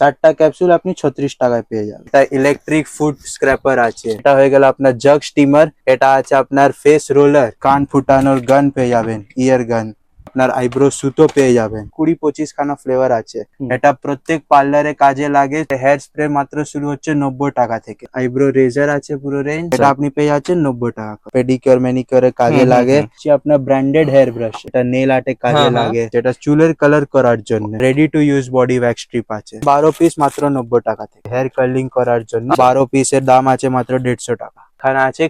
চারটা ক্যাপসুল আপনি ছত্রিশ টাকায় পেয়ে যাবেন। এটা ইলেকট্রিক ফুড স্ক্র্যাপার আছে। এটা হয়ে গেল আপনার জগ স্টিমার এটা আছে আপনার ফেস রোলার কান ফুটানোর গান পেয়ে যাবেন ইয়ার গান আপনার আইব্রো সুতো পেয়ে যাবেন। কুড়ি পঁচিশ খানা ফ্লেভার আছে। এটা প্রত্যেক পার্লারে কাজে লাগে। হেয়ার স্প্রে মাত্র শুরু হচ্ছে নব্বই টাকা থেকে। আইব্রো রেজার আছে পুরো রেঞ্জ এটা আপনি পেয়ে যাচ্ছেন নব্বই টাকা পেডিকিওর ম্যানিকিওরে কাজে লাগে। আপনার ব্র্যান্ডেড হেয়ার ব্রাশ এটা নেল আর্টে কাজে হ্যাঁ, হ্যাঁ। লাগে। যেটা চুলের কালার করার জন্য। Ready to use body wax strip আছে। বারো পিস মাত্র নব্বই টাকা থেকে। হেয়ার কার্লিং করার জন্য। বারো পিসের দাম আছে মাত্র দেড়শো টাকা। এখানে আছে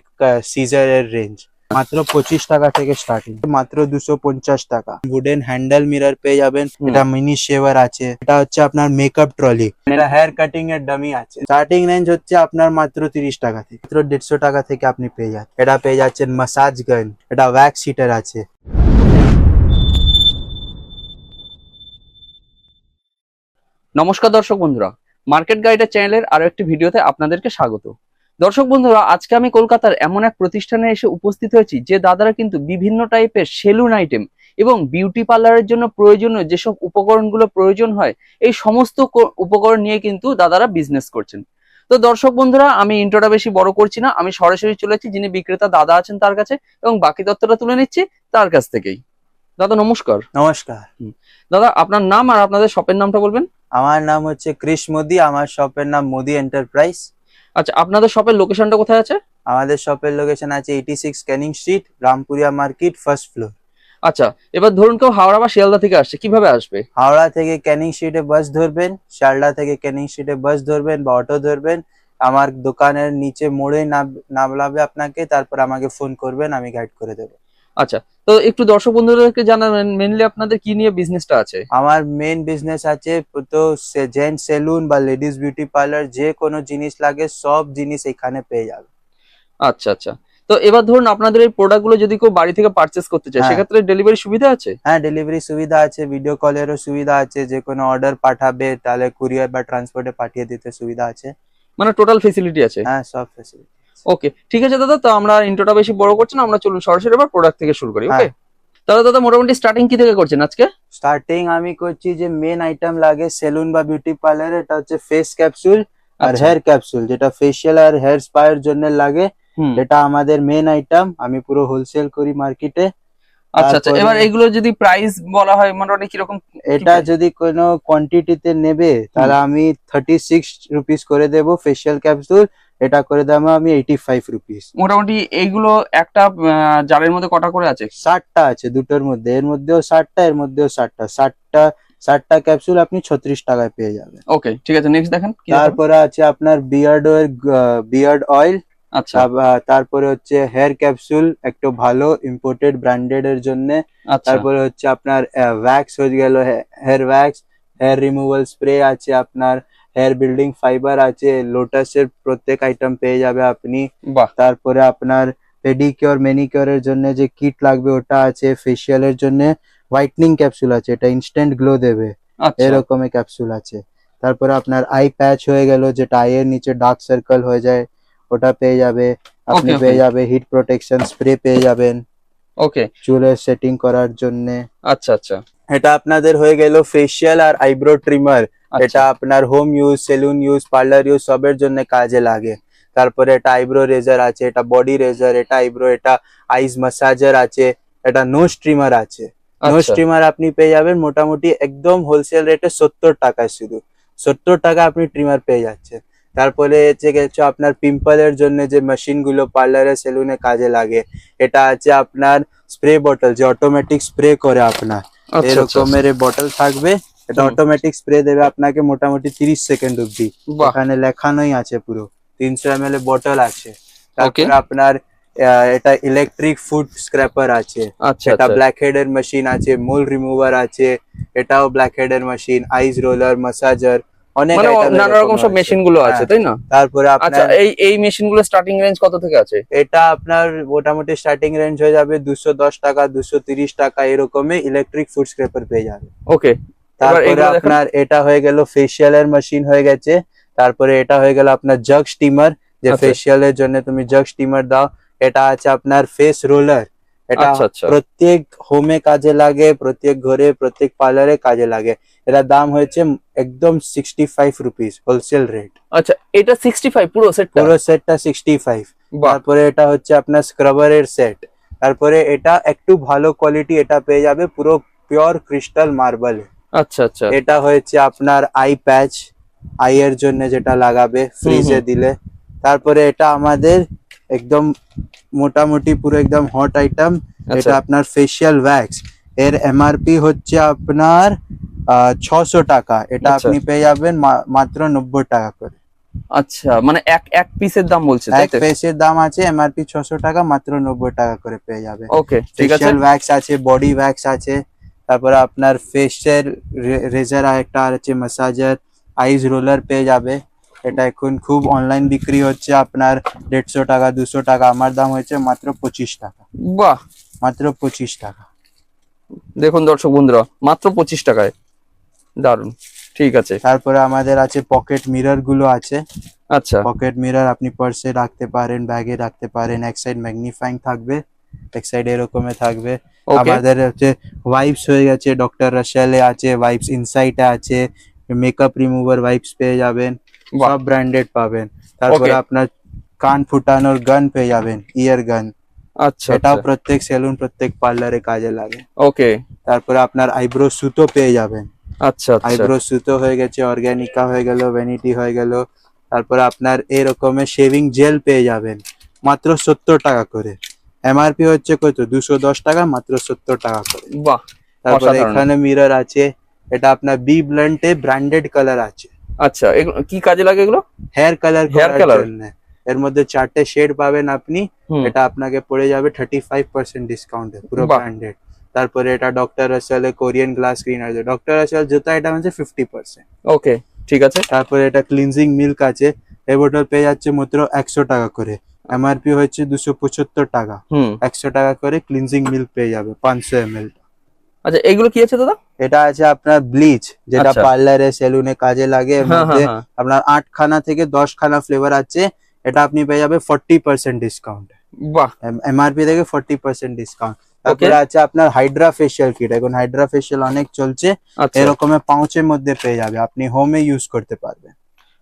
সিজারের রেঞ্জ মাত্র পঁচিশ টাকা থেকে স্টার্টিং মাত্র দুশো পঞ্চাশ টাকা। উডেন হ্যান্ডেল মিরর পেয়ে যাবেন। এটা মিনি শেভার আছে। এটা হচ্ছে আপনার মেকআপ ট্রলি এটা হেয়ার কাটিং এর ডামি আছে। স্টার্টিং রেঞ্জ হচ্ছে আপনার মাত্র তিরিশ টাকা থেকে। মাত্র দেড়শো টাকা থেকে আপনি পেয়ে যাচ্ছেন। এটা পেয়ে যাচ্ছেন মাসাজ গান এটা ওয়্যাক্স হিটার আছে। নমস্কার দর্শক বন্ধুরা। মার্কেট গাইডের চ্যানেলের আরও একটি ভিডিওতে আপনাদেরকে স্বাগত। দর্শক বন্ধুরা আজকে আমি কলকাতার এমন এক প্রতিষ্ঠানে এসে উপস্থিত হয়েছি যে দাদারা কিন্তু বিভিন্ন টাইপের সেলুন আইটেম এবং বিউটি পার্লারের জন্য প্রয়োজনীয় যেসব উপকরণগুলো প্রয়োজন হয় এই সমস্ত উপকরণ নিয়ে কিন্তু দাদারা বিজনেস করছেন। তো দর্শক বন্ধুরা আমি ইন্ট্রোটা বেশি বড় করছি না আমি সরাসরি চলেছি যিনি বিক্রেতা দাদা আছেন তার কাছে এবং বাকি তথ্যটা তুলে নিচ্ছি তার কাছ থেকেই। দাদা নমস্কার। নমস্কার। দাদা আপনার নাম আর আপনাদের শপের নামটা বলবেন? আমার নাম হচ্ছে কৃষ মোদি আমার শপের নাম মোদি এন্টারপ্রাইজ আচ্ছা আপনাদের শপের লোকেশনটা কোথায় আছে? আমাদের শপের লোকেশন আছে eighty six Canning Street Rampuria market first floor আচ্ছা এবার ধরুন কেউ হাওড়া বা শিয়ালদা থেকে আসছে কীভাবে আসবে? হাওড়া থেকে ক্যানিং স্ট্রিটে বাস ধরবেন শিয়ালদা থেকে ক্যানিং স্ট্রিটে বাস ধরবেন বা অটো ধরবেন। আমার দোকানের নিচে মোড়ে নাম- নামলাবে আপনাকে তারপর আমাকে ফোন করবেন আমি গাইড করে দেবো। আচ্ছা তো একটু দর্শক বন্ধুদেরকে জানাবেন মেনলি আপনাদের কি নিয়ে বিজনেসটা আছে? আমার মেন বিজনেস আছে তো জেন্টস সেলুন বা লেডিস বিউটি পার্লার যে কোনো জিনিস লাগে সব জিনিস এখানে পেয়ে যাবে। আচ্ছা আচ্ছা। তো এবার ধরুন আপনাদের এই প্রোডাক্টগুলো যদি কেউ বাড়ি থেকে পারচেস করতে চায় হ্যাঁ। সেক্ষেত্রে ডেলিভারি সুবিধা আছে? হ্যাঁ ডেলিভারি সুবিধা আছে ভিডিও কলেরও সুবিধা আছে যে কোনো অর্ডার পাঠাবে তাহলে কুরিয়ার বা ট্রান্সপোর্টে পাঠিয়ে দিতে সুবিধা আছে। মানে টোটাল ফেসিলিটি আছে? হ্যাঁ সব ফেসিলিটি ওকে ঠিক আছে দাদা তো আমরা ইন্ট্রোটা বেশি বড় করছি না আমরা চলুন সরাসরি এবার প্রোডাক্ট থেকে শুরু করি ওকে হ্যাঁ। তাহলে দাদা মোটামুটি স্টার্টিং কি থেকে করছেন আজকে? স্টার্টিং আমি করছি যে মেন আইটেম লাগে সেলুন বা বিউটি পার্লার এটা হচ্ছে ফেস ক্যাপসুল আর আচ্ছা। হেয়ার ক্যাপসুল যেটা ফেসিয়াল আর হেয়ার স্পায়ের জন্য লাগে। এটা আমাদের মেন আইটেম আমি পুরো হোলসেল করি মার্কেটে আচ্ছা আচ্ছা এবার এগুলো যদি প্রাইস বলা হয় মোটামুটি কীরকম এটা? যদি কোনো কোয়ান্টিটিতে নেবে তাহলে আমি থার্টি সিক্স রুপিস করে দেব ফেসিয়াল ক্যাপসুল এটা করে দেবো আমি এইটি ফাইভ রুপিস মোটামুটি এইগুলো একটা জারের মধ্যে কটা করে আছে? ষাটটা আছে দুটোর মধ্যে এর মধ্যেও ষাটটা এর মধ্যেও ষাটটা। ষাটটা ষাটটা ক্যাপসুল আপনি ছত্রিশ টাকায় পেয়ে যাবেন। ওকে ঠিক আছে নেক্সট দেখেন তারপরে আছে আপনার বিয়ার্ড বিয়ার্ড অয়েল আচ্ছা। তারপরে হচ্ছে হেয়ার ক্যাপসুল একটু ভালো ইম্পোর্টেড ব্র্যান্ডেড এর জন্য। আচ্ছা। তারপরে হচ্ছে আপনার ওয়্যাক্স হয়ে গেল hair wax hair removal spray আছে আপনার হেয়ার বিল্ডিং ফাইবার আছে লোটাসের প্রত্যেক আইটেম পেয়ে যাবে আপনি। তারপরে আপনার পেডিকিওর ম্যানিকিওরের জন্য যে কিট লাগবে ওটা আছে ফেসিয়ালের জন্য। হোয়াইটনিং ক্যাপসুল আছে এটা ইনস্ট্যান্ট গ্লো দেবে। আচ্ছা। এরকমের ক্যাপসুল আছে। তারপরে আপনার আই প্যাচ হয়ে গেল যেটা আইয়ের নিচে ডার্ক সার্কেল হয়ে যায়। ওটা পেয়ে যাবে আপনি. পেয়ে যাবে হিট প্রোটেকশন স্প্রে পেয়ে যাবেন। ওকে চুলের সেটিং করার জন্য। আচ্ছা আচ্ছা। এটা আপনাদের হয়ে গেল ফেসিয়াল আর আইব্রো ট্রিমার আচ্ছা। এটা আপনার home use salon use parlour use সবের জন্য কাজে লাগে। তারপরে এটা আইব্রো রেজার আছে এটা বডি রেজার এটা আইব্রো এটা আইস মাসাজার আছে এটা নোজ ট্রিমার আছে। নোজ আচ্ছা ট্রিমার আপনি পেয়ে যাবেন মোটামুটি একদম হোলসেল রেটে সত্তর টাকায় শুধু। সত্তর টাকা আপনি ট্রিমার পেয়ে যাচ্ছেন। তারপরে হচ্ছে গেছে আপনার পিম্পলের জন্য যে মেশিনগুলো পার্লারে সেলুনে কাজে লাগে এটা আছে আপনার স্প্রে বটল যে অটোমেটিক স্প্রে করে আপনার। আচ্ছা, আচ্ছা এরকমের বটল থাকবে এটা অটোমেটিক স্প্রে দেবে আপনাকে মোটামুটি তিরিশ সেকেন্ড অব্দি এখানে লেখানোই আছে পুরো তিনশো এম এল বটল আছে. তারপরে আপনার এটা ইলেকট্রিক ফুড স্ক্র্যাপার আছে। আচ্ছা এটা আচ্ছা। ব্ল্যাক হেড এর মেশিন আছে মোল রিমুভার আছে এটাও ব্ল্যাক হেড এর মেশিন আইস রোলার মাসাজার অনেক মানে নানা রকম সব মেশিনগুলো আছে হ্যাঁ। তাই না? তারপরে আচ্ছা এই এই মেশিনগুলো স্টার্টিং রেঞ্জ কত থেকে আছে? এটা আপনার মোটামুটি স্টার্টিং রেঞ্জ হয়ে যাবে দুশো দশ টাকা দুশো তিরিশ টাকা এরকমই ইলেকট্রিক ফুড স্ক্রেপার পেয়ে যাবে। ওকে তারপরে আপনার এটা হয়ে গেল ফেসিয়াল এর মেশিন হয়ে গেছে। তারপরে এটা হয়ে গেল আপনার জগ স্টিমার যে আচ্ছা। ফেসিয়াল এর জন্য তুমি জগ স্টিমার দাও। এটা আছে আপনার ফেস রোলার এটা আচ্ছা আচ্ছা। প্রত্যেক হোমে কাজে লাগে প্রত্যেক ঘরে প্রত্যেক পার্লারে কাজে লাগে। এটার দাম হয়েছে একদম sixty five rupees wholesale rate আচ্ছা এটা সিক্সটি ফাইভ পুরো সেট পুরো সেটটা সিক্সটি ফাইভ তারপরে এটা হচ্ছে আপনার স্ক্রাবারের সেট তারপরে এটা একটু ভালো কোয়ালিটি এটা পেয়ে যাবে পুরো পিওর ক্রিস্টাল মার্বেল আচ্ছা আচ্ছা। এটা হয়েছে আপনার আই প্যাচ আই এর জন্য যেটা লাগাবে ফ্রিজে দিলে। তারপরে এটা আমাদের একদম মোটামুটি পুরো একদম হট আইটেম এটা আচ্ছা আপনার ফেশিয়াল ওয়্যাক্স এর এমআরপি হচ্ছে আপনার ছশো টাকা। এটা আচ্ছা। আপনি পেয়ে যাবেন মাত্র নব্বই টাকা করে। আচ্ছা মানে এক এক পিসের দাম বলছে এক তো? ফেসের দাম আছে এমআরপি ছশো টাকা মাত্র নব্বই টাকা করে পেয়ে যাবে ওকে ঠিক আছে। ফেশিয়াল ওয়্যাক্স আছে বডি ওয়্যাক্স আছে তারপরে আপনার ফেসের রেজার একটা আছে ম্যাসাজার আইস রোলার পেয়ে যাবে। এটা এখন খুব অনলাইন বিক্রি হচ্ছে আপনার দেড়শো টাকা দুশো টাকা আমার দাম হয়েছে মাত্র পঁচিশ টাকা। বাহ! মাত্র পঁচিশ টাকা। দেখুন দর্শক বন্ধুরা মাত্র পঁচিশ টাকায়। দারুণ ঠিক আছে। তারপরে আমাদের আছে পকেট মিররগুলো আছে। আচ্ছা। পকেট মিরর আপনি পার্সে রাখতে পারেন ব্যাগে রাখতে পারেন এক সাইড ম্যাগনিফাইং থাকবে এক সাইড এরকমে থাকবে। আমাদের হচ্ছে ওয়াইপস হয়ে গেছে ডক্টর রাশেলে আছে ওয়াইপস ইনসাইটে আছে মেকআপ রিমুভার ওয়াইপস পেয়ে যাবেন। সব ব্র্যান্ডেড পাবেন তারপরে আপনার কান ফুটানোর গান পেয়ে যাবেন ইয়ার গান আচ্ছা এটাও প্রত্যেক সেলুন প্রত্যেক পার্লারে কাজে লাগে ওকে তারপরে আপনার আইব্রো সুতো পেয়ে যাবেন আচ্ছা আচ্ছা আইব্রো সুতো হয়ে গেছে অর্গানিকা হয়ে গেল ভ্যানিটি হয়ে গেল তারপরে আপনার এরকমের শেভিং জেল পেয়ে যাবেন মাত্র সত্তর টাকা করে এমআরপি হচ্ছে কত দুশো দশ টাকা মাত্র সত্তর টাকা করে বাহ তারপরে এখানে মিরর আছে এটা আপনার বি ব্ল্যান্ডে ব্র্যান্ডেড কালার আছে। আচ্ছা কি কাজে লাগে এগুলো? Hair colour color? জন্য। এর মধ্যে চারটে শেড পাবেন আপনি। এটা আপনাকে পড়ে যাবে থার্টি ফাইভ পার্সেন্ট ডিসকাউন্টে পুরো ব্র্যান্ডেড তারপরে এটা doctor Rashel Korean glass screen আছে। ডক্টর রাসেল জুতা এটা আছে ফিফটি পার্সেন্ট ওকে ঠিক আছে। তারপরে এটা ক্লিনজিং মিল্ক আছে। এই বোতল পেয়ে যাচ্ছে মাত্র একশো টাকা করে। এমআরপি হচ্ছে দুশো পঁচাত্তর টাকা। একশো টাকা করে ক্লিনজিং মিল্ক পেয়ে যাবে পাঁচশো এম এল আচ্ছা এগুলো কি আছে দাদা? এটা আছে আপনার ব্লিচ যেটা আচ্ছা। পার্লারে সেলুনে কাজে লাগে। এর হ্যাঁ মধ্যে হ্যাঁ। হ্যাঁ আপনার আট খানা থেকে দশ খানা ফ্লেভার আছে। এটা আপনি পেয়ে যাবে ফোর্টি পার্সেন্ট ডিসকাউন্ট বাহ। এমআরপি থেকে ফোর্টি পার্সেন্ট ডিসকাউন্ট তারপরে আছে আপনার হাইড্রা ফেশিয়াল কিট এখন হাইড্রা ফেশিয়াল অনেক চলছে। আচ্ছা। এরকমের পাউচের মধ্যে পেয়ে যাবে। আপনি হোমে ইউজ করতে পারবেন।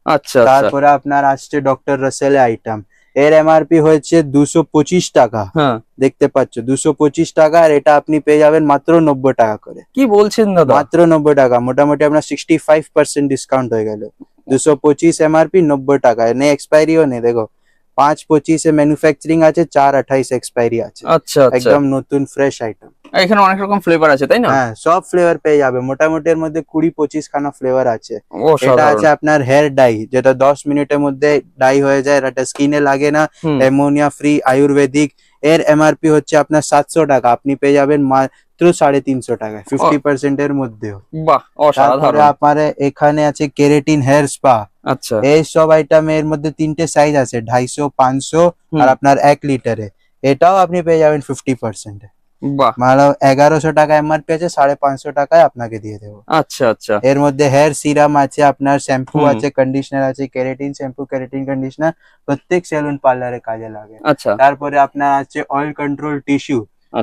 আচ্ছা আচ্ছা। তারপরে আপনার আসছে ডক্টর রাসেলে আইটেম এর এমআরপি হয়েছে দুশো পঁচিশ টাকা। হ্যাঁ। দেখতে পাচ্ছ দুশো পঁচিশ টাকা আর এটা আপনি পেয়ে যাবেন মাত্র নব্বই টাকা করে। কি বলছেন দাদা? মাত্র নব্বই টাকা মোটামুটি আপনার সিক্সটি ফাইভ পার্সেন্ট ডিসকাউন্ট হয়ে গেল। দুশো পঁচিশ এমআরপি নব্বই টাকা নেই এক্সপায়ারিও নেই দেখো। পাঁচ পঁচিশে ম্যানুফ্যাকচারিং আছে চার আঠাইশ এক্সপায়ারি আছে। আচ্ছা আচ্ছা। একদম নতুন ফ্রেশ আইটেম এখানে অনেক রকম ফ্লেভার আছে তাই না? হ্যাঁ সব ফ্লেভার পেয়ে যাবে। মোটামুটি এর মধ্যে কুড়ি পঁচিশ খানা ফ্লেভার আছে। এটা আছে আপনার হেয়ার ডাই যেটা দশ মিনিটের মধ্যে ডাই হয়ে যায়। এটা স্কিনে লাগে না। অ্যামোনিয়া ফ্রি আয়ুর্বেদিক এর এমআরপি হচ্ছে আপনার সাতশো টাকা। আপনি পেয়ে যাবেন মাত্র সাড়ে তিনশো টাকা ফিফটি পার্সেন্ট এর মধ্যেও। তারপরে আপনার এখানে আছে কেরেটিন হেয়ার স্পা। আচ্ছা। এই সব আইটেম এর মধ্যে তিনটে সাইজ আছে ঢাইশো পাঁচশো আর আপনার এক লিটারে এটাও আপনি পেয়ে যাবেন ফিফটি পার্সেন্ট মানে এগারোশো টাকা এমআরপি আছে সাড়ে পাঁচশো টাকায় আপনাকে দিয়ে দেবো। আচ্ছা আচ্ছা। এর মধ্যে হেয়ার সিরাম আছে আপনার শ্যাম্পু আছে কন্ডিশনার আছে কেরাটিন শ্যাম্পু কেরাটিন কন্ডিশনার প্রত্যেক সেলুন পার্লারে কাজে লাগে। আচ্ছা। তারপরে আপনার আছে অয়েল কন্ট্রোল টিস্যু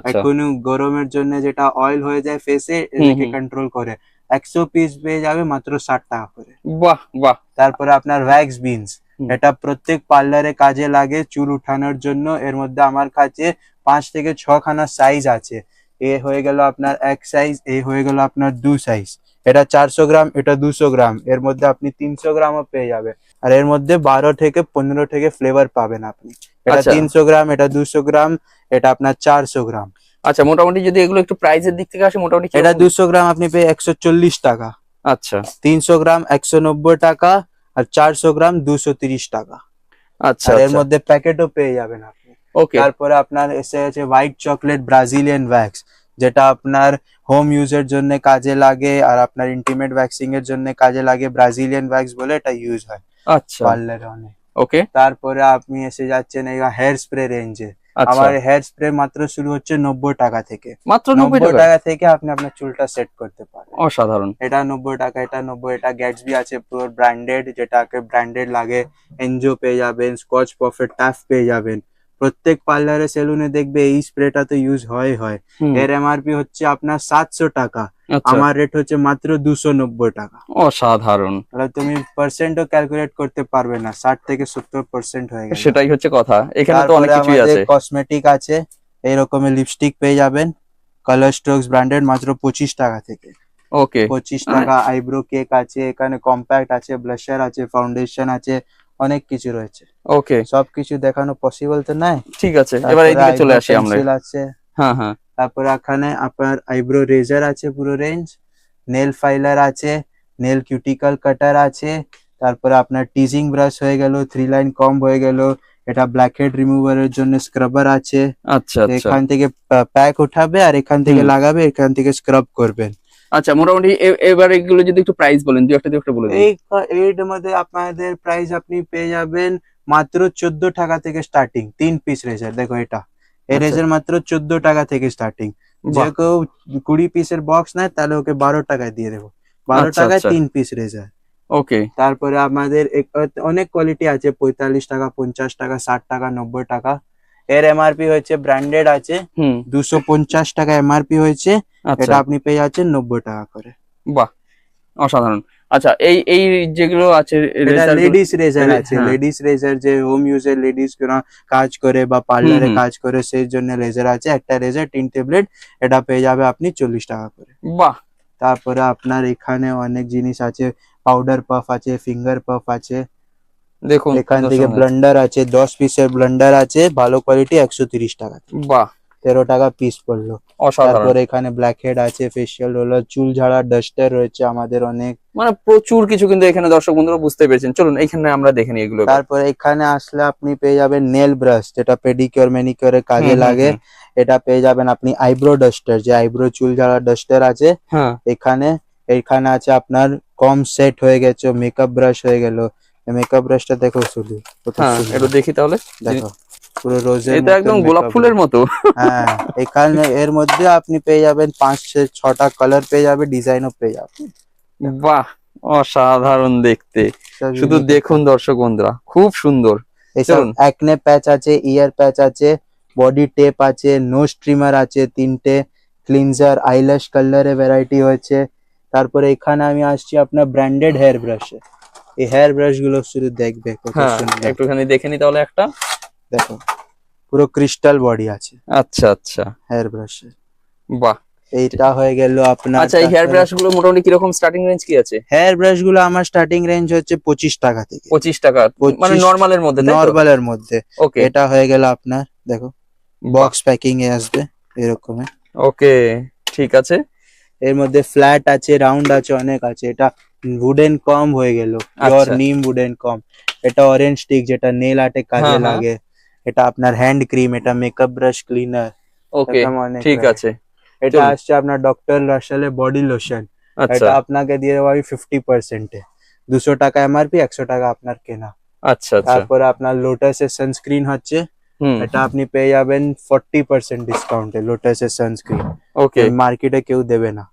এখন গরমের জন্য যেটা অয়েল হয়ে যায় ফেসে এটাকে কন্ট্রোল করে। একশো পিস পেয়ে যাবে মাত্র ষাট টাকা করে। বাহ বাহ। তারপরে আপনার ওয়্যাক্স বিনস এটা প্রত্যেক পার্লারে কাজে লাগে চুল উঠানোর জন্য। এর মধ্যে আমার কাছে পাঁচ থেকে ছ খানা সাইজ আছে। এ হয়ে গেল আপনার এক সাইজ এ হয়ে গেল আপনার দু সাইজ এটা চারশো গ্রাম এটা দুশো গ্রাম। এর মধ্যে আপনি তিনশো গ্রামও পেয়ে যাবে আর এর মধ্যে বারো থেকে পনেরো থেকে ফ্লেভার পাবেন আপনি। এটা আচ্ছা। তিনশো গ্রাম এটা দুশো গ্রাম এটা আপনার চারশো গ্রাম। আচ্ছা মোটামুটি যদি এগুলো একটু প্রাইসের দিক থেকে আসে মোটামুটি এটা দুশো গ্রাম আপনি পেয়ে একশো চল্লিশ টাকা। আচ্ছা। তিনশো গ্রাম একশো নব্বই টাকা আর চারশো গ্রাম দুশো তিরিশ টাকা। আচ্ছা এর মধ্যে প্যাকেটও পেয়ে যাবেন আপনি। ওকে তারপরে আপনার এসে আছে হোয়াইট চকলেট ব্রাজিলিয়ান ওয়্যাক্স যেটা আপনার হোম ইউজের জন্য কাজে লাগে আর আপনার ইন্টিমেট ওয়্যাক্সিং এর জন্য কাজে লাগে। ব্রাজিলিয়ান ওয়্যাক্স বলে এটা ইউজ হয়। আচ্ছা। পার্লারে অনেক। ওকে তারপরে আপনি এসে যাচ্ছেন এই হেয়ার স্প্রে রেঞ্জে আমার হেয়ার স্প্রে মাত্র শুরু হচ্ছে নব্বই টাকা থেকে। মাত্র নব্বই টাকা? থেকে আপনি আপনার চুলটা সেট করতে পারেন। অসাধারণ। এটা নব্বই টাকা এটা নব্বই এটা গ্যাটসবি আছে পুরো ব্র্যান্ডেড যেটাকে ব্র্যান্ডেড লাগে। এনজো পেয়ে যাবেন স্কচ পারফেক্ট টাফ পেয়ে যাবেন। প্রত্যেক পার্লারে সেলুনে দেখবে এই স্প্রেটা তো ইউজ হয় হয়। এর এমআরপি হচ্ছে আপনার সাতশো টাকা। আচ্ছা। আমার রেট হচ্ছে মাত্র দুশো নব্বই টাকা। অসাধারণ। তাহলে তুমি পার্সেন্টও ক্যালকুলেট করতে পারবে না ষাট থেকে সত্তর পার্সেন্ট হয়ে গেছে সেটাই হচ্ছে কথা। এখানে তো অনেক কিছুই আছে। কসমেটিক আছে এই রকমের লিপস্টিক পেয়ে যাবেন। কালার স্ট্রোকস ব্র্যান্ডেড মাত্র পঁচিশ টাকা থেকে। ওকে পঁচিশ। টাকা আইব্রো কেক আছে এখানে কম্প্যাক্ট আছে ব্লাশার আছে ফাউন্ডেশন আছে অনেক কিছু রয়েছে। ওকে সবকিছু দেখানো পসিবল তো নাই? ঠিক আছে এবার এইদিকে চলে আসি আমরা। আছে। হ্যাঁ হ্যাঁ। তারপরে এখানে আপনার আইব্রো রেজার আছে পুরো রেঞ্জ নেল ফাইলার আছে নেল কিউটিকল কাটার আছে তারপরে আপনার টিজিং ব্রাশ হয়ে গেল থ্রি লাইন কম হয়ে গেল এটা ব্ল্যাক হেড রিমুভারের জন্য স্ক্রাবার আছে। আচ্ছা আচ্ছা। এখান থেকে প্যাক উঠাবে আর এখান থেকে লাগাবে এখান থেকে স্ক্রাব করবেন। আচ্ছা মোটামুটি এবার এগুলো যদি একটু প্রাইস বলেন দু একটা দু একটা বলে এই এর মধ্যে আপনাদের প্রাইস আপনি পেয়ে যাবেন মাত্র চোদ্দ টাকা থেকে স্টার্টিং তিন পিস রেজার দেখো এটা। এই আচ্ছা। রেজার মাত্র চোদ্দ টাকা থেকে স্টার্টিং যে কেউ কুড়ি পিসের বক্স নেয় তাহলে ওকে বারো টাকায় দিয়ে দেবো। বারো আচ্ছা, টাকায় আচ্ছা। তিন পিস রেজার ওকে তারপরে আমাদের অনেক কোয়ালিটি আছে পঁয়তাল্লিশ টাকা পঞ্চাশ টাকা ষাট টাকা নব্বই টাকা। এর এমআরপি হয়েছে ব্র্যান্ডেড আছে। দুশো পঞ্চাশ টাকা এমআরপি হয়েছে। আচ্ছা। এটা আপনি পেয়ে যাচ্ছেন নব্বই টাকা করে। বাহ অসাধারণ। আচ্ছা এই এই যেগুলো আছে লেডিস রেজার আছে। হ্যাঁ। লেডিস রেজার যে হোম ইউজে লেডিস কাজ করে বা পার্লারে কাজ করে সেই জন্য রেজার আছে। একটা রেজার তিন ট্যাবলেট এটা পেয়ে যাবে আপনি চল্লিশ টাকা করে। বাহ। তারপরে আপনার এখানে অনেক জিনিস আছে। পাউডার পাফ আছে ফিঙ্গার পাফ আছে। দেখুন এখান থেকে। ব্লেন্ডার আছে দশ পিসের ব্লেন্ডার আছে ভালো কোয়ালিটি একশো তিরিশ টাকা বাহ। তেরো টাকা পিস পড়ল। তারপরে এখানে ব্ল্যাক হেড আছে ফেসিয়াল রোলার চুল ঝাড়া ডাস্টার রয়েছে আমাদের অনেক। মানে প্রচুর কিছু কিন্তু এখানে দর্শক বন্ধুরা বুঝতে পেরেছেন। চলুন এখানে আমরা দেখে নিই এগুলো। তারপরে এখানে আসলে আপনি পেয়ে যাবেন নেল ব্রাশ যেটা পেডিকিউর ম্যানিকিউরের কাজে লাগে। এটা পেয়ে যাবেন আপনি আইব্রো ডাস্টার যে আইব্রো চুল ঝাড়া ডাস্টার আছে। হ্যাঁ। এখানে এখানে আছে আপনার কম সেট হয়ে গেছে মেকআপ ব্রাশ হয়ে গেল। মেকআপ ব্রাশটা দেখো শুধু কত হ্যাঁ দেখি তাহলে। দেখো পুরো রোজের এটা একদম গোলাপ ফুলের মতো। হ্যাঁ এখানে এর মধ্যে আপনি পেয়ে যাবেন পাঁচ ছটা কালার পেয়ে যাবে ডিজাইনও পেয়ে যাবে। বাহ অসাধারণ দেখতে। শুধু দেখুন দর্শক বন্ধুরা খুব সুন্দর। এসব অ্যাকনে প্যাচ আছে ইয়ার প্যাচ আছে বডি টেপ আছে নোজ ট্রিমার আছে তিনটে ক্লিনজার আইল্যাশ কালারে ভ্যারাইটি হয়েছে। তারপরে এখানে আমি আসছি আপনার ব্র্যান্ডেড হেয়ার ব্রাশে এই হেয়ার ব্রাশগুলো শুধু দেখবে হ্যাঁ একটুখানি দেখে নি তাহলে একটা। দেখো পুরো ক্রিস্টাল বডি আছে। আচ্ছা আচ্ছা। হেয়ার ব্রাশে বাহ। এইটা হয়ে গেল আপনার আচ্ছা এই হেয়ার ব্রাশগুলো মোটামুটি কীরকম স্টার্টিং রেঞ্জ কি আছে? হেয়ার ব্রাশগুলো আমার স্টার্টিং রেঞ্জ হচ্ছে পঁচিশ টাকা থেকে। পঁচিশ টাকা 25 মানে নর্মালের মধ্যে নর্মালের মধ্যে। ওকে এটা হয়ে গেল আপনার দেখো বক্স প্যাকিং এ আসবে এরকমের ওকে ঠিক আছে। এর মধ্যে ফ্ল্যাট আছে রাউন্ড আছে অনেক আছে। এটা উডেন কম হয়ে গেল। পিওর। নিম উডেন কম এটা অরেঞ্জ স্টিক যেটা নেল আর্টে কাজে হ্যাঁ, হ্যাঁ। লাগে। এটা আপনার হ্যান্ড ক্রিম এটা মেকআপ ব্রাশ ক্লিনার ওকে ঠিক আছে। এটা আসছে আপনার ডক্টর রাশালে বডি লোশন এটা আপনাকে দিয়ে আমি ফিফটি পার্সেন্টে দুশো টাকা এমআরপি একশো টাকা আপনার কেনা। আচ্ছা আচ্ছা। তারপরে আপনার লোটাসের সানস্ক্রিন হচ্ছে। এটা আপনি পেয়ে যাবেন ফর্টি পার্সেন্ট ডিসকাউন্টে লোটাসের সানস্ক্রিন ওকে মার্কেটে কেউ দেবে না।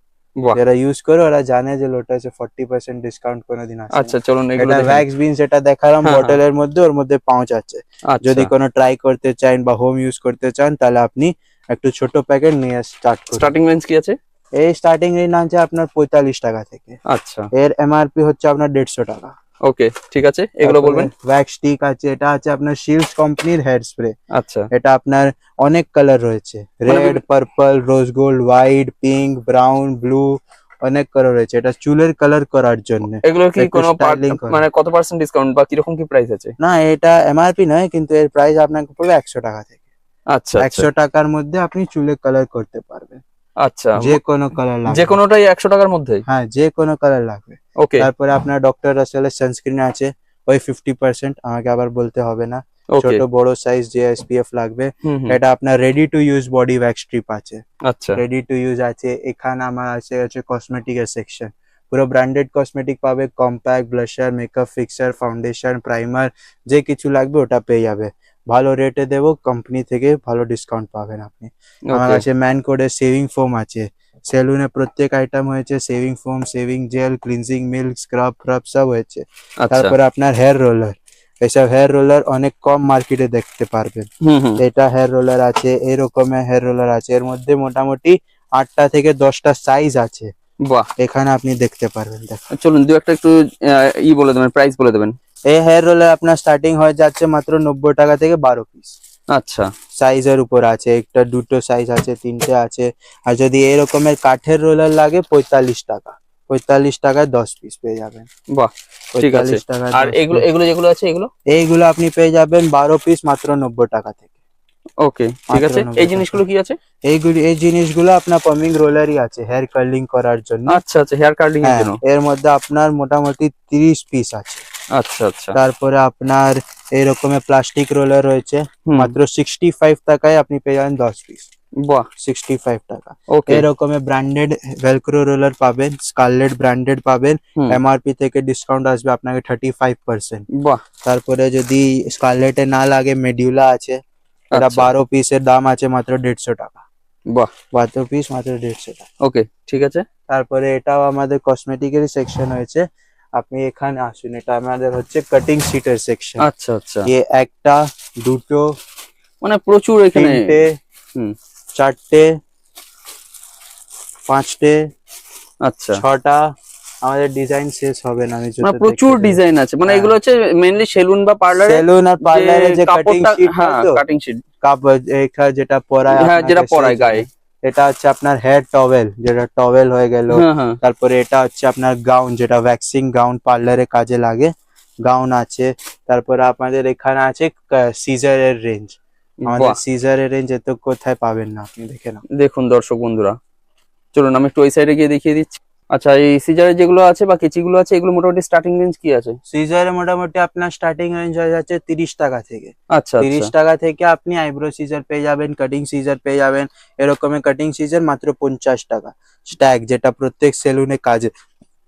যারা ইউজ করে ওরা জানে যে লোটাসে ফর্টি পার্সেন্ট ডিসকাউন্ট কোনোদিন আসে আচ্ছা চলুন এটা ভ্যাক্স বিনস এটা দেখালাম হ্যাঁ, বটলের মধ্যে ওর মধ্যে পাউচ আছে। আচ্ছা। যদি কোনো ট্রাই করতে চান বা হোম ইউজ করতে চান তাহলে আপনি একটু ছোট প্যাকেট নিয়ে স্টার্ট করুন। স্টার্টিং রেঞ্জ কি আছে? এই স্টার্টিং রেঞ্জ আছে আপনার পঁয়তাল্লিশ টাকা থেকে। আচ্ছা। এর এমআরপি হচ্ছে আপনার দেড়শো টাকা। ওকে ঠিক আছে এগুলো বলবেন? ভ্যাক্স স্টিক আছে এটা আছে আপনার শিলস কোম্পানির হেয়ার স্প্রে আচ্ছা। এটা আপনার অনেক কালার রয়েছে। Red purple rose gold white pink brown blue অনেক কালার রয়েছে। এটা চুলের কালার করার জন্য। এগুলো কি কোনো। মানে কত পার্সেন্ট ডিসকাউন্ট বা কীরকম কি প্রাইস আছে? না এটা এমআরপি নয় কিন্তু এর প্রাইস আপনাকে পড়বে একশো টাকা থেকে। আচ্ছা আচ্ছা। একশো টাকার মধ্যে আপনি চুলে কালার করতে পারবেন। আচ্ছা যে কোনো কালার লাগবে। যে কোনোটাই একশো টাকার মধ্যেই? হ্যাঁ যে কোনো কালার লাগবে। ওকে তারপরে আপনার ডক্টর রাসেলের সানস্ক্রিন আছে ওই ফিফটি পার্সেন্ট আমাকে আবার বলতে হবে না। ছোট বড় সাইজ যে এসপিএফ লাগবে এটা আপনার ready to use body wax strip আছে। আচ্ছা। রেডি টু ইউজ আছে এখানে আমার আছে হচ্ছে কসমেটিক এর সেকশন পুরো ব্র্যান্ডেড কসমেটিক পাবে compact blusher makeup fixer foundation primer যে কিছু লাগবে ওটা পেয়ে যাবে। ভালো রেটে দেবো কোম্পানি থেকে ভালো ডিসকাউন্ট পাবেন আপনি। আমার কাছে ম্যান কোডের সেভিং ফোম আছে। সেলুনে প্রত্যেক আইটেম হয়েছে shaving foam shaving gel cleansing milk scrub ফ্রাব সব হয়েছে। আচ্ছা। তারপরে আপনার হেয়ার রোলার এসব হেয়ার রোলার অনেক কম মার্কেটে দেখতে পারবেন। এটা হেয়ার রোলার আছে এরকমের হেয়ার রোলার আছে। এর মধ্যে মোটামুটি আটটা থেকে দশটা সাইজ আছে। বাহ। এখানে আপনি দেখতে পারবেন দেখুন। চলুন দু একটা একটু ই বলে দেবেন প্রাইস বলে দেবেন। এই হেয়ার রোলার আপনার স্টার্টিং হয়ে যাচ্ছে মাত্র নব্বই টাকা থেকে বারো পিস আচ্ছা। সাইজের উপর আছে একটা দুটো সাইজ আছে তিনটে আছে। আর যদি এরকমের কাঠের রোলার লাগে পঁয়তাল্লিশ টাকা। পঁয়তাল্লিশ টাকায় দশ পিস পেয়ে যাবেন। বাহ ঠিক আছে। আর এগুলো এগুলো যেগুলো আছে এগুলো? এইগুলো আপনি পেয়ে যাবেন বারো পিস মাত্র নব্বই টাকা থেকে। ওকে ঠিক আছে। এই জিনিসগুলো কি আছে? এইগুলি এই জিনিসগুলো আপনার পামিং রোলারই আছে হেয়ার কার্লিং করার জন্য। আচ্ছা আচ্ছা হেয়ার এর হ্যাঁ, জন্য। এর মধ্যে আপনার মোটামুটি তিরিশ পিস আছে। আচ্ছা আচ্ছা। তারপরে আপনার এইরকমের প্লাস্টিক রোলার রয়েছে। মাত্র সিক্সটি ফাইভ টাকায় আপনি পেয়ে যাবেন দশ পিস বাহ। সিক্সটি ফাইভ টাকা। ওকে এরকমের ব্র্যান্ডেড ভেলক্রো রোলার পাবেন স্কারলেট ব্র্যান্ডেড পাবেন। এমআরপি থেকে ডিসকাউন্ট আসবে আপনাকে থার্টি ফাইভ পার্সেন্ট বাহ। তারপরে যদি স্কারলেটে না লাগে মেডিউলা আছে এটা আচ্ছা। বারো পিসের দাম আছে মাত্র দেড়শো টাকা। বাহ। বারো পিস মাত্র দেড়শো টাকা। ওকে ঠিক আছে। তারপরে এটাও আমাদের কসমেটিকের সেকশন হয়েছে আপনি এখানে আসুন এটা আমাদের হচ্ছে কাটিং সিটের সেকশন আচ্ছা আচ্ছা। এ একটা দুটো মানে প্রচুর এখানে তিনটে। চারটে পাঁচটে আচ্ছা। ছটা। আমাদের ডিজাইন শেষ হবে না আমি মানে প্রচুর ডিজাইন আছে। মানে হ্যাঁ। এগুলো হচ্ছে মেইনলি সেলুন বা পার্লারে সেলুন আর পার্লারে যে কাটিং শিট হ্যাঁ কাটিং শিট এখা যেটা পরায় হ্যাঁ যেটা পরায় গায়ে। এটা হচ্ছে আপনার হেয়ার টওয়েল যেটা টওয়েল হয়ে গেল। হ্যাঁ হ্যাঁ। তারপরে এটা হচ্ছে আপনার গাউন যেটা ভ্যাক্সিং গাউন পার্লারে কাজে লাগে। গাউন আছে। তারপরে আপনাদের এখানে আছে সিজারের রেঞ্জ আমাদের সিজারের রেঞ্জ এত কোথায় পাবেন না আপনি দেখে নাও। দেখুন দর্শক বন্ধুরা। চলুন আমি একটু ওই সাইডে গিয়ে দেখিয়ে দিচ্ছি। আচ্ছা এই সিজারে যেগুলো আছে বা কেচিগুলো আছে এগুলো মোটামুটি স্টার্টিং রেঞ্জ কি আছে? সিজারে মোটামুটি আপনার স্টার্টিং রেঞ্জ হয়ে যাচ্ছে তিরিশ টাকা থেকে। আচ্ছা তিরিশ আচ্ছা টাকা থেকে আপনি আইব্রো সিজার পেয়ে যাবেন কাটিং সিজার পেয়ে যাবেন এরকমের কাটিং সিজার মাত্র পঞ্চাশ টাকা। স্ট্যাক যেটা প্রত্যেক সেলুনে কাজে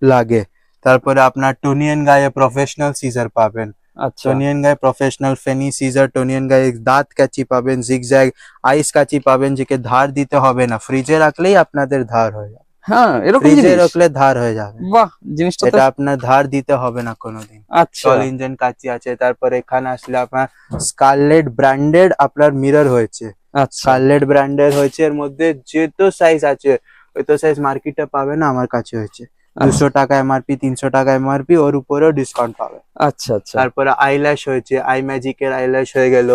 লাগে। তারপরে আপনার টোনিয়ান গায়ে প্রফেশনাল সিজার পাবেন। আচ্ছা। টোনিয়ান গায়ে প্রফেশনাল ফেনি সিজার টোনিয়ান গায়ে দাঁত কাচি পাবেন জিগজ্যাগ আইস কাচি পাবেন যেকে ধার দিতে হবে না। ফ্রিজে রাখলেই আপনাদের ধার হয়ে যাবে। হ্যাঁ এরকম ফ্রিজে জিনিস। রাখলে ধার হয়ে যাবে। বাহ জিনিসটা তো এটা আপনার ধার দিতে হবে না কোনোদিন। আচ্ছা। ইঞ্জিন কাচি আছে তারপরে এখানে আসলে আপনার স্কারলেট ব্র্যান্ডেড আপনার মিরর হয়েছে। আচ্ছা। স্কারলেট ব্র্যান্ডের হয়েছে এর মধ্যে যত সাইজ আছে ওই তো সাইজ মার্কেটে পাবে না আমার কাছে হয়েছে। দুশো টাকা এমআরপি তিনশো টাকা এমআরপি ওর উপরেও ডিসকাউন্ট পাবে। আচ্ছা আচ্ছা। তারপরে আইল্যাশ হয়েছে আই ম্যাজিকের আইল্যাশ হয়ে গেল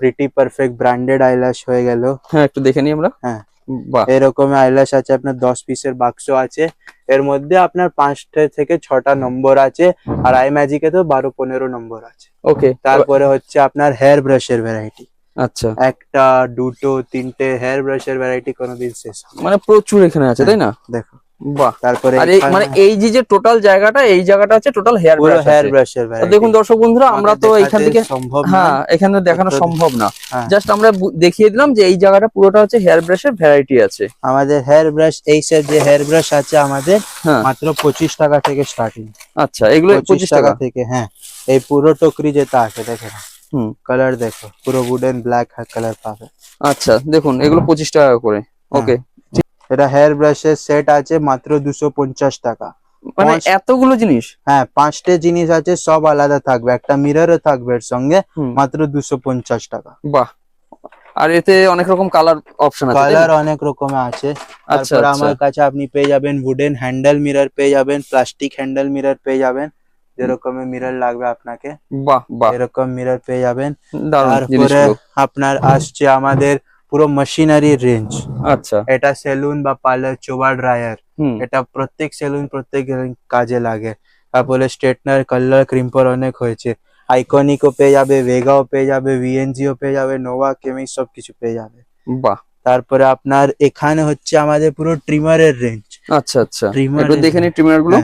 প্রিটি পারফেক্ট ব্র্যান্ডেড আইল্যাশ হয়ে গেল। হ্যাঁ একটু দেখে নিই আমরা। হ্যাঁ। এরকম আইলাস আছে আপনার দশ পিসের বাক্স আছে। এর মধ্যে আপনার পাঁচটা থেকে ছটা নম্বর আছে আর আই ম্যাজিক এ তো বারো পনেরো নম্বর আছে। ওকে তারপরে হচ্ছে আপনার হেয়ার ব্রাশের ভ্যারাইটি আচ্ছা। একটা দুটো তিনটে হেয়ার ব্রাশের ভ্যারাইটি কোনোদিন শেষ। মানে প্রচুর এখানে আছে তাই না? দেখো বাহ তারপরে মানে এই যে যে টোটাল জায়গাটা এই জায়গাটা হচ্ছে টোটাল হেয়ার ব্রাশ হেয়ার ব্রাশের দেখুন দর্শক বন্ধুরা আমরা তো এখান থেকে হ্যাঁ এখানে দেখানো সম্ভব না। হ্যাঁ। জাস্ট আমরা দেখিয়ে দিলাম যে এই জায়গাটা পুরোটা হচ্ছে হেয়ার ব্রাশের ভ্যারাইটি আছে। আমাদের হেয়ার ব্রাশ এই সেট যে হেয়ার ব্রাশ আছে আমাদের হ্যাঁ। মাত্র পঁচিশ টাকা থেকে স্টার্টিং আচ্ছা এগুলো পঁচিশ টাকা। থেকে হ্যাঁ। এই পুরো টকরি যেটা আছে দেখে হুম। কালার দেখো পুরো উডেন ব্ল্যাক কালার পাবে। আচ্ছা দেখুন এগুলো পঁচিশ টাকা করে। ওকে এটা হেয়ার ব্রাশের সেট আছে মাত্র দুশো পঞ্চাশ টাকা। মানে এতগুলো জিনিস? হ্যাঁ পাঁচটা জিনিস আছে সব আলাদা থাকবে। একটা মিররও থাকবে এর সঙ্গে মাত্র দুশো পঞ্চাশ টাকা। বাহ। আর এতে অনেক রকম কালার অপশন আছে কালার অনেক রকমের আছে। আচ্ছা তারপর আচ্ছা। আমার কাছে আপনি পেয়ে যাবেন উডেন হ্যান্ডেল মিরর পেয়ে যাবেন প্লাস্টিক হ্যান্ডেল মিরর পেয়ে যাবেন। যেরকম মিরর লাগবে আপনাকে বাহ বাহ। এরকম মিরর পেয়ে যাবেন। তারপরে আপনার আসছে আমাদের পুরো মেশিনারি রেঞ্জ আচ্ছা। এটা সেলুন বা পার্লার চোবা ড্রায়ার এটা প্রত্যেক সেলুন প্রত্যেক কাজে লাগে। তারপরে স্ট্রেটনার কালার ক্রিম্পার অনেক হয়েছে। আইকনিকও পেয়ে যাবে ভেগাও পেয়ে যাবে ভিএনজিও পেয়ে যাবে নোভা কেমিক সব কিছু পেয়ে যাবে। বাহ। তারপরে আপনার এখানে হচ্ছে আমাদের পুরো ট্রিমারের রেঞ্জ আচ্ছা আচ্ছা। একটু দেখে নি ট্রিমারগুলো।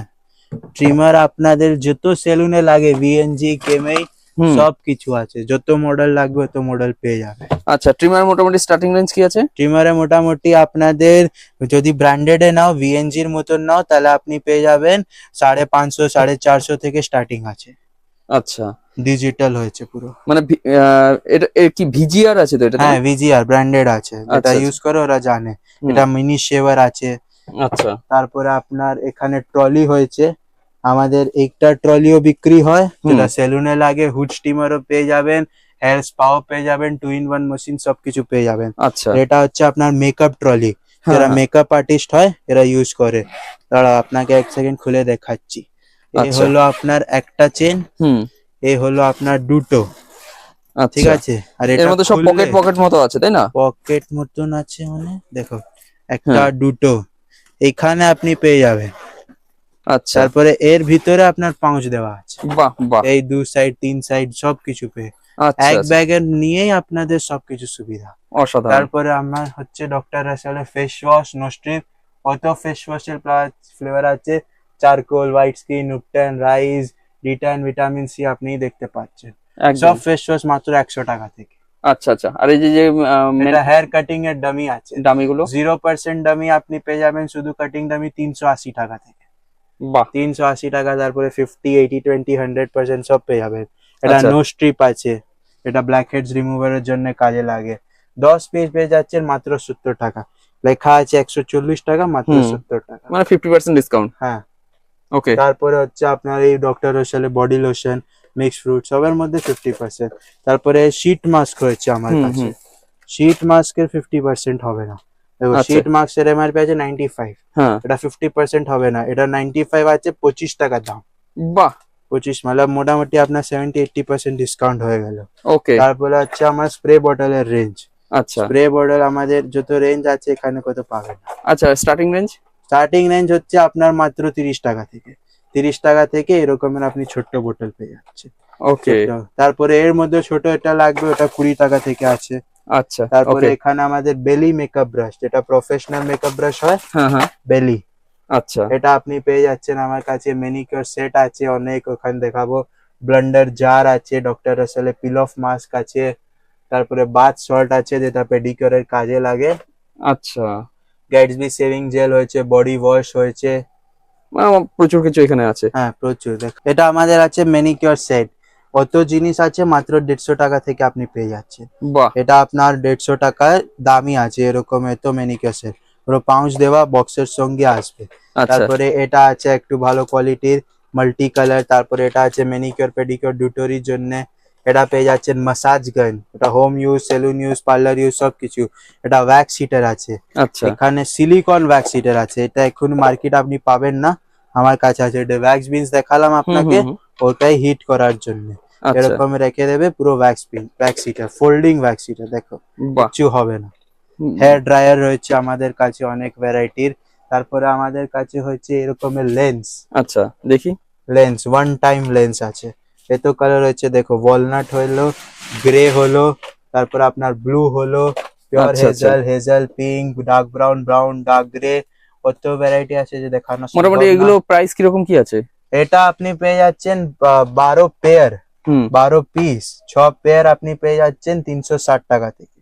ট্রিমার আপনাদের যত সেলুনে লাগে ভিএনজি হুম, সব কিছু আছে। যত মডেল লাগবে তত মডেল পেয়ে যাবে। আচ্ছা ট্রিমার মোটামুটি স্টার্টিং রেঞ্জ কি আছে? ট্রিমারে মোটামুটি আপনাদের যদি ব্র্যান্ডেড এ নাও ভিএনজির মতন নাও তাহলে আপনি পেয়ে যাবেন সাড়ে পাঁচশো সাড়ে চারশো থেকে স্টার্টিং আছে। আচ্ছা। ডিজিটাল হয়েছে পুরো। মানে এটা এর কি ভিজিআর আছে তো এটা হ্যাঁ ভিজিআর ব্র্যান্ডেড আছে। যেটা আচ্ছা, ইউজ করে ওরা জানে। এটা মিনি শেভার আছে। আচ্ছা। তারপরে আপনার এখানে ট্রলি হয়েছে। আমাদের একটা ট্রলিও বিক্রি হয়। যেটা সেলুনে লাগে হুড স্টিমারও পেয়ে যাবেন হেয়ার স্পাও পেয়ে যাবেন টু ইন ওয়ান মেশিন সবকিছু পেয়ে যাবেন। আচ্ছা। এটা হচ্ছে আপনার মেকআপ ট্রলি হ্যাঁ, যারা হ্যাঁ। মেকআপ আর্টিস্ট হয় এরা ইউজ করে। তারা আপনাকে এক সেকেন্ড খুলে দেখাচ্ছি। এই আচ্ছা। হলো আপনার একটা চেন হুম। এই হলো আপনার দুটো। ঠিক আচ্ছা আছে? আর এর মধ্যে সব পকেট পকেট মতো আছে তাই না? পকেট মতন আছে মানে? দেখো একটা দুটো। এখানে আপনি পেয়ে যাবেন। আচ্ছা। তারপরে এর ভিতরে আপনার পাউচ দেওয়া আছে। বাহ বাহ। এই দু সাইড তিন সাইড সবকিছু পেয়ে। আচ্ছা এক আচ্ছা, ব্যাগের নিয়েই আপনাদের সবকিছু সুবিধা। অসাধারণ। তারপরে আমার হচ্ছে ডক্টর আসলে ফেস ওয়াশ নো স্ট্রিপ কত ফেস ওয়াশের ফ্লেভার আছে। চারকোল হোয়াইট স্কিন নুপটেন রাইস রিটার্ন ভিটামিন সি আপনি দেখতে পাচ্ছেন। সব ফেস ওয়াশ মাত্র একশো টাকা থেকে। আচ্ছা আচ্ছা। আর এই যে যে হেয়ার কাটিং এর ডামি আছে। দামিগুলো? জিরো পার্সেন্ট ডামি আপনি পেয়ে যাবেন শুধু কাটিং ডামি তিনশো আশি টাকা থেকে। বাহ। তিনশো আশি টাকা তারপরে fifty eighty twenty hundred percent সব পেয়ে যাবেন। এটা আচ্ছা। নো স্ট্রিপ আছে। এটা ব্ল্যাক হেডস রিমুভারের জন্য কাজে লাগে। দশ পিস পেয়ে যাচ্ছেন মাত্র সত্তর টাকা। লেখা আছে একশো চল্লিশ টাকা মাত্র হুম। সত্তর টাকা। মানে ফিফটি পার্সেন্ট ডিসকাউন্ট হ্যাঁ। ওকে তারপরে হচ্ছে আপনার এই ডক্টর রোশালে বডি লোশন মিক্স ফ্রুট সবের মধ্যে ফিফটি পার্সেন্ট তারপরে শীট মাস্ক হয়েছে আমার হুম, কাছে। হুম। শীট মাস্কের ফিফটি পার্সেন্ট হবে না। দেখো আচ্ছা। শীট মাস্কের এমআরপি আছে নাইনটি ফাইভ হ্যাঁ। এটা ফিফটি পার্সেন্ট হবে না এটা নাইনটি ফাইভ আছে পঁচিশ টাকা দাম। বাহ। পঁচিশ মানে মোটামুটি আপনার সেভেন্টি এইটটি পার্সেন্ট ডিসকাউন্ট হয়ে গেল। ওকে তারপরে হচ্ছে আমার স্প্রে বটলের রেঞ্জ আচ্ছা। স্প্রে বটল আমাদের যত রেঞ্জ আছে এখানে কত পাবেন? না আচ্ছা স্টার্টিং রেঞ্জ স্টার্টিং রেঞ্জ হচ্ছে আপনার মাত্র তিরিশ টাকা থেকে। তিরিশ টাকা থেকে এরকমের আপনি ছোট্ট বোতল পেয়ে যাচ্ছেন। ওকে তারপরে এর মধ্যে ছোট এটা লাগবে ওটা কুড়ি টাকা থেকে আছে। আচ্ছা তারপরে এখানে আমাদের বেলি মেকআপ ব্রাশ যেটা প্রফেশনাল মেকআপ ব্রাশ হয় হ্যাঁ হ্যাঁ। বেলি আচ্ছা। এটা আপনি পেয়ে যাচ্ছেন আমার কাছে মেনিকিওর সেট আছে অনেক ওখানে দেখাবো। ব্লেন্ডার জার আছে ডক্টর রাসেলের পিল অফ মাস্ক আছে তারপরে বাথ সল্ট আছে যেটা পেডিকিওরের কাজে লাগে। আচ্ছা। গ্যাটসবি সেভিং জেল হয়েছে বডি ওয়াশ হয়েছে। প্রচুর কিছু এখানে আছে। হ্যাঁ প্রচুর দেখ। এটা আমাদের আছে মেনিকিওর সেট কত জিনিস আছে মাত্র দেড়শো টাকা থেকে আপনি পেয়ে যাচ্ছেন। এটা আপনার দেড়শো টাকায় দামি আছে এরকম এত মেনিকিওর সেট পুরো পাউচ দেওয়া বক্সের সঙ্গে আসবে। আচ্ছা। তারপরে এটা আছে একটু ভালো কোয়ালিটির মাল্টি কালার তারপরে এটা আছে মেনিকিওর পেডিকিওর দুটোরই জন্য এটা পেয়ে যাচ্ছেন মাসাজ গান এটা home use salon use parlour use সব কিছু এটা ওয়্যাক্স হিটার আছে। আচ্ছা। এখানে সিলিকন ওয়্যাক্স হিটার আছে। এটা এখন মার্কেট আপনি পাবেন না। আমার কাছে আছে। এটা ওয়্যাক্স বিনস দেখালাম আপনাকে। ওটাই হিট করার জন্য। আচ্ছা। এরকম রেখে দেবে পুরো wax bean wax heater folding wax heater দেখো কিছু হবে না। হেয়ার ড্রায়ার রয়েছে আমাদের কাছে অনেক ভ্যারাইটির তারপরে আমাদের কাছে হচ্ছে এরকমের লেন্স আচ্ছা দেখি। লেন্স ওয়ান টাইম লেন্স আছে। এত কালার হচ্ছে দেখো ওয়ালনাট হলো গ্রে হলো তারপর আপনার ব্লু হলো pure. Hazel hazel pink dark brown brown dark grey কত ভ্যারাইটি আছে যে দেখানো মোটামুটি এগুলো প্রাইস কীরকম কি আছে? এটা আপনি পেয়ে যাচ্ছেন বারো পেয়ার বারো পিস ছ পেয়ার আপনি পেয়ে যাচ্ছেন তিনশো ষাট টাকা থেকে।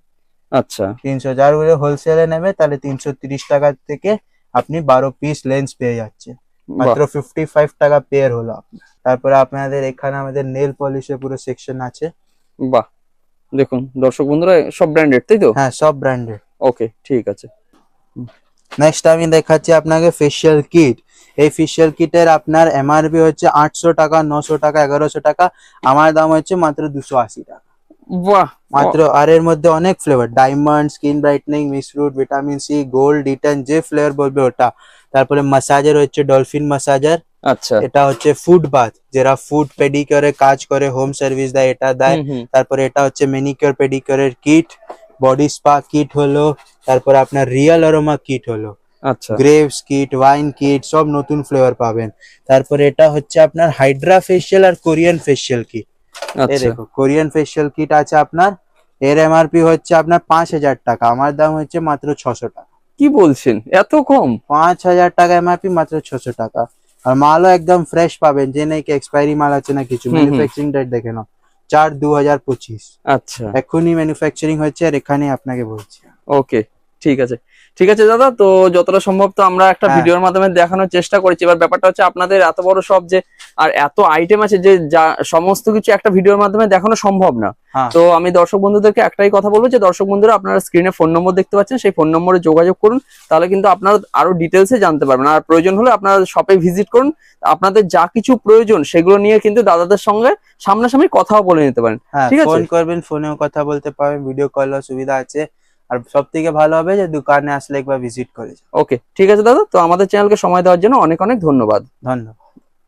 আচ্ছা। তিনশো যার হোলসেলে নেবে তাহলে তিনশো তিরিশ টাকা থেকে আপনি বারো পিস লেন্স পেয়ে যাচ্ছেন। মাত্র ফিফটি ফাইভ টাকা পেয়ার হলো আপনার। তারপরে আপনাদের এখানে আমাদের নেল পলিশের পুরো সেকশন আছে। বাহ। দেখুন দর্শক বন্ধুরা সব ব্র্যান্ডেড তাই তো? হ্যাঁ সব ব্র্যান্ডেড ওকে ঠিক আছে। নেক্সট আমি দেখাচ্ছি আপনাকে ফেশিয়াল কিট এই ফেশিয়াল কিটের আপনার এমআরপি হচ্ছে আটশো টাকা নশো টাকা এগারোশো টাকা। আমার দাম হচ্ছে মাত্র দুশো আশি টাকা। বাহ মাত্র আর এর মধ্যে অনেক flavour diamond skin brightening mix fruit vitamin C gold return যে ফ্লেভার বলবে ওটা। তারপরে মাসাজার হচ্ছে ডলফিন মাসাজার আচ্ছা। এটা হচ্ছে ফুড বাথ যারা ফুড পেডিকিওরে কাজ করে হোম সার্ভিস দেয় এটা দেয়। তারপরে এটা হচ্ছে মেনিকিওর পেডিকিওরের কিট বডি স্পা কিট হলো। তারপরে আপনার রিয়েল অরোমা কিট হলো। আচ্ছা। গ্রেভস কিট ওয়াইন কিট সব নতুন ফ্লেভার পাবেন। তারপরে এটা হচ্ছে আপনার হাইড্রা ফেশিয়াল আর কোরিয়ান ফেশিয়াল কিট এই আচ্ছা। দেখো কোরিয়ান ফেশিয়াল কিট আছে আপনার এর এমআরপি হচ্ছে আপনার পাঁচ হাজার টাকা আমার দাম হচ্ছে মাত্র ছশো টাকা। কি বলছেন? এত কম? পাঁচ হাজার টাকা এমআরপি মাত্র ছশো টাকা। আর মালও একদম ফ্রেশ পাবেন যে নাকি এক্সপায়ারি মাল আছে না কিছু। ম্যানুফ্যাকচারিং ডেট দেখে নাও চার দু হাজার পঁচিশ। আচ্ছা। এখনই ম্যানুফ্যাকচারিং হচ্ছে আর এখানে আপনাকে বলছি। ওকে ঠিক আছে। ঠিক আছে দাদা? তো যতটা সম্ভব তো আমরা একটা হ্যাঁ। ভিডিওর মাধ্যমে দেখানোর চেষ্টা করেছি। এবার ব্যাপারটা হচ্ছে আপনাদের এত বড় সব যে আর এত আইটেম আছে যে যা সমস্ত কিছু একটা ভিডিওর মাধ্যমে দেখানো সম্ভব না। হ্যাঁ। তো আমি দর্শক বন্ধুদেরকে একটাই কথা বলব যে দর্শক বন্ধুরা আপনারা স্ক্রিনে ফোন নম্বর দেখতে পাচ্ছেন। সেই ফোন নম্বরে যোগাযোগ করুন। তাহলে কিন্তু আপনারা আরও ডিটেলসে জানতে পারবেন। আর প্রয়োজন হলে আপনারা শপে ভিজিট করুন। আপনাদের যা কিছু প্রয়োজন সেগুলো নিয়ে কিন্তু দাদাদের সঙ্গে সামনাসামনি কথাও বলে নিতে পারেন। হ্যাঁ ঠিক আছে? ফোন করবেন ফোনেও কথা বলতে পারবেন। ভিডিও কলের সুবিধা আছে। আর সব থেকে ভালো হবে যে দোকানে আসলে একবার ভিজিট করে ওকে ঠিক আছে দাদা তো আমাদের চ্যানেলকে সময় দেওয়ার জন্য অনেক অনেক ধন্যবাদ। ধন্যবাদ।